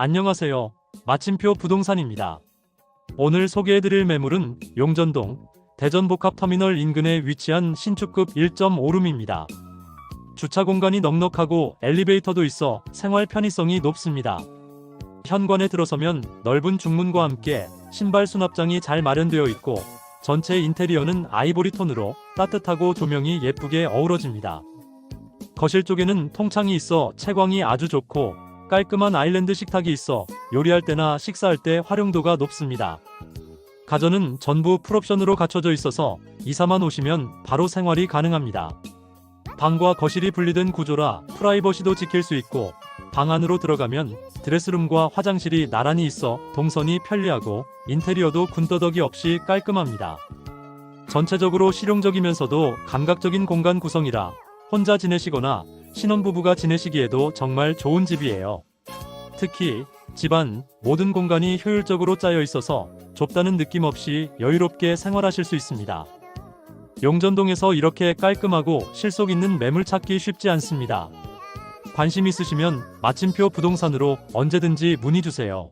안녕하세요. 마침표 부동산입니다. 오늘 소개해드릴 매물은 용전동 대전복합터미널 인근에 위치한 신축급 1.5룸입니다. 주차 공간이 넉넉하고 엘리베이터도 있어 생활 편의성이 높습니다. 현관에 들어서면 넓은 중문과 함께 신발 수납장이 잘 마련되어 있고 전체 인테리어는 아이보리 톤으로 따뜻하고 조명이 예쁘게 어우러집니다. 거실 쪽에는 통창이 있어 채광이 아주 좋고 깔끔한 아일랜드 식탁이 있어 요리할 때나 식사할 때 활용도가 높습니다. 가전은 전부 풀옵션으로 갖춰져 있어서 이사만 오시면 바로 생활이 가능합니다. 방과 거실이 분리된 구조라 프라이버시도 지킬 수 있고 방 안으로 들어가면 드레스룸과 화장실이 나란히 있어 동선이 편리하고 인테리어도 군더더기 없이 깔끔합니다. 전체적으로 실용적이면서도 감각적인 공간 구성이라 혼자 지내시거나 신혼부부가 지내시기에도 정말 좋은 집이에요. 특히 집안 모든 공간이 효율적으로 짜여 있어서 좁다는 느낌 없이 여유롭게 생활하실 수 있습니다. 용전동에서 이렇게 깔끔하고 실속 있는 매물 찾기 쉽지 않습니다. 관심 있으시면 마침표 부동산으로 언제든지 문의 주세요.